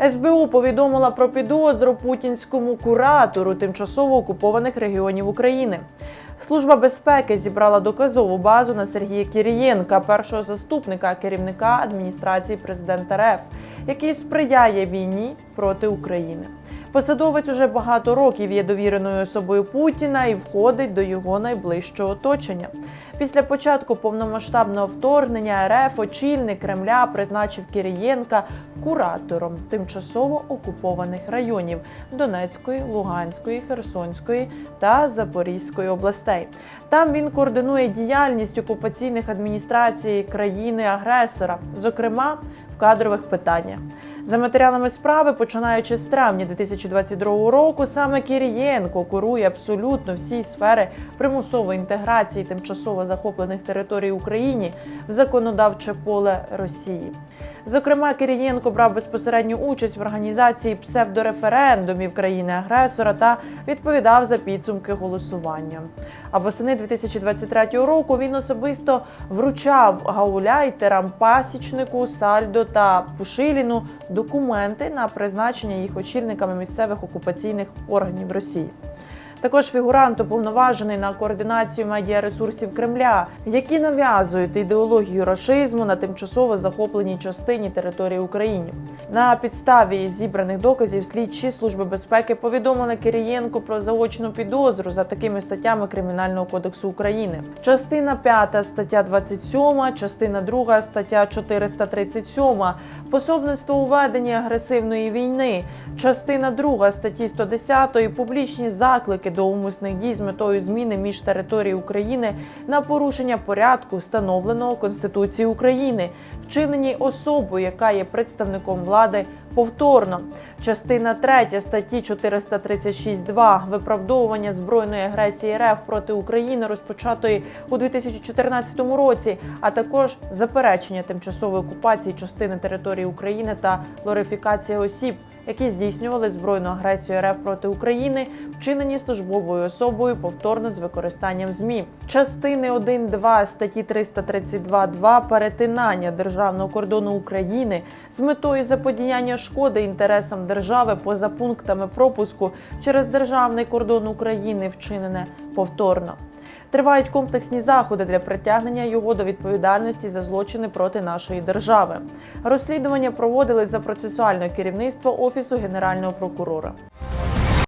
СБУ повідомила про підозру путінському куратору тимчасово окупованих регіонів України. Служба безпеки зібрала доказову базу на Сергія Кірієнка, першого заступника керівника адміністрації президента РФ, який сприяє війні проти України. Посадовець уже багато років є довіреною особою Путіна і входить до його найближчого оточення. Після початку повномасштабного вторгнення РФ очільник Кремля призначив Кирієнка куратором тимчасово окупованих районів Донецької, Луганської, Херсонської та Запорізької областей. Там він координує діяльність окупаційних адміністрацій країни-агресора, зокрема в кадрових питаннях. За матеріалами справи, починаючи з травня 2022 року, саме Кірієнко курує абсолютно всі сфери примусової інтеграції тимчасово захоплених територій Україні в законодавче поле Росії. Зокрема, Кирієнко брав безпосередню участь в організації псевдореферендумів країни-агресора та відповідав за підсумки голосування. А восени 2023 року він особисто вручав гауляйтерам, пасічнику, сальдо та Пушиліну документи на призначення їх очільниками місцевих окупаційних органів Росії. Також фігурант уповноважений на координацію медіаресурсів Кремля, які нав'язують ідеологію рашизму на тимчасово захопленій частині території України. На підставі зібраних доказів слідчі служби безпеки повідомили Кирієнку про заочну підозру за такими статтями Кримінального кодексу України. Частина 5 стаття 27, частина 2 стаття 437 пособництво у веденні агресивної війни, частина 2 статті 110 публічні заклики до умисних дій з метою зміни між території України на порушення порядку, встановленого Конституцією України, вчинені особою, яка є представником влади. Повторно, частина 3 статті 436.2 виправдовування збройної агресії РФ проти України розпочатої у 2014 році, а також заперечення тимчасової окупації частини території України та глорифікація осіб, які здійснювали збройну агресію РФ проти України, вчинені службовою особою повторно з використанням ЗМІ. Частини 1.2 статті 332.2 перетинання державного кордону України з метою заподіяння шкоди інтересам держави поза пунктами пропуску через державний кордон України вчинене повторно. Тривають комплексні заходи для притягнення його до відповідальності за злочини проти нашої держави. Розслідування проводились за процесуальне керівництво офісу генерального прокурора.